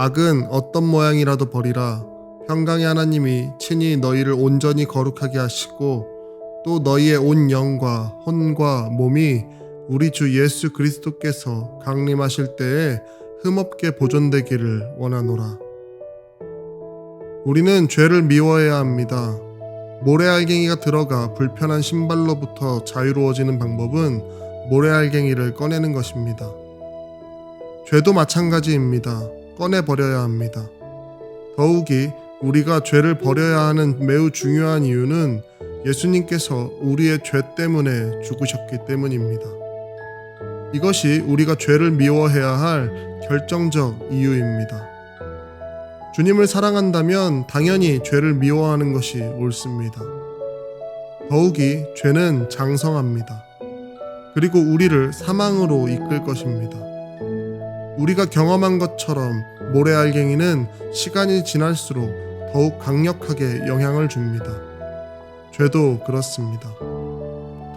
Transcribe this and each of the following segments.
악은 어떤 모양이라도 버리라. 평강의 하나님이 친히 너희를 온전히 거룩하게 하시고 또 너희의 온 영과 혼과 몸이 우리 주 예수 그리스도께서 강림하실 때에 흠없게 보존되기를 원하노라. 우리는 죄를 미워해야 합니다. 모래알갱이가 들어가 불편한 신발로부터 자유로워지는 방법은 모래알갱이를 꺼내는 것입니다. 죄도 마찬가지입니다. 꺼내버려야 합니다. 더욱이 우리가 죄를 버려야 하는 매우 중요한 이유는 예수님께서 우리의 죄 때문에 죽으셨기 때문입니다. 이것이 우리가 죄를 미워해야 할 결정적 이유입니다. 주님을 사랑한다면 당연히 죄를 미워하는 것이 옳습니다. 더욱이 죄는 장성합니다. 그리고 우리를 사망으로 이끌 것입니다. 우리가 경험한 것처럼 모래알갱이는 시간이 지날수록 더욱 강력하게 영향을 줍니다. 죄도 그렇습니다.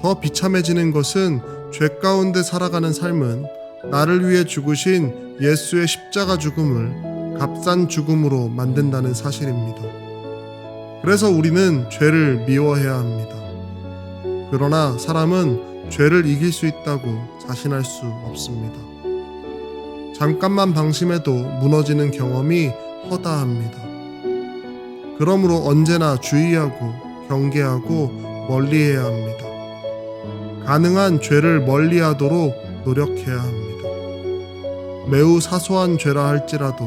더 비참해지는 것은 죄 가운데 살아가는 삶은 나를 위해 죽으신 예수의 십자가 죽음을 값싼 죽음으로 만든다는 사실입니다. 그래서 우리는 죄를 미워해야 합니다. 그러나 사람은 죄를 이길 수 있다고 자신할 수 없습니다. 잠깐만 방심해도 무너지는 경험이 허다합니다. 그러므로 언제나 주의하고 경계하고 멀리해야 합니다. 가능한 죄를 멀리하도록 노력해야 합니다. 매우 사소한 죄라 할지라도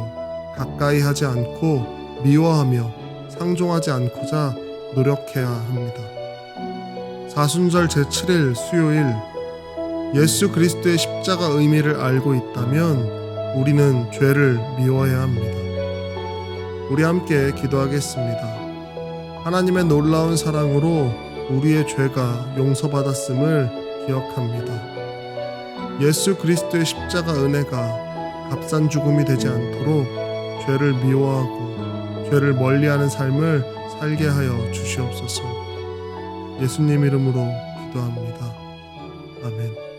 가까이 하지 않고 미워하며 상종하지 않고자 노력해야 합니다. 사순절 제7일 수요일 예수 그리스도의 십자가 의미를 알고 있다면 우리는 죄를 미워해야 합니다. 우리 함께 기도하겠습니다. 하나님의 놀라운 사랑으로 우리의 죄가 용서받았음을 기억합니다. 예수 그리스도의 십자가 은혜가 값싼 죽음이 되지 않도록 죄를 미워하고 죄를 멀리하는 삶을 살게 하여 주시옵소서. 예수님 이름으로 기도합니다. 아멘.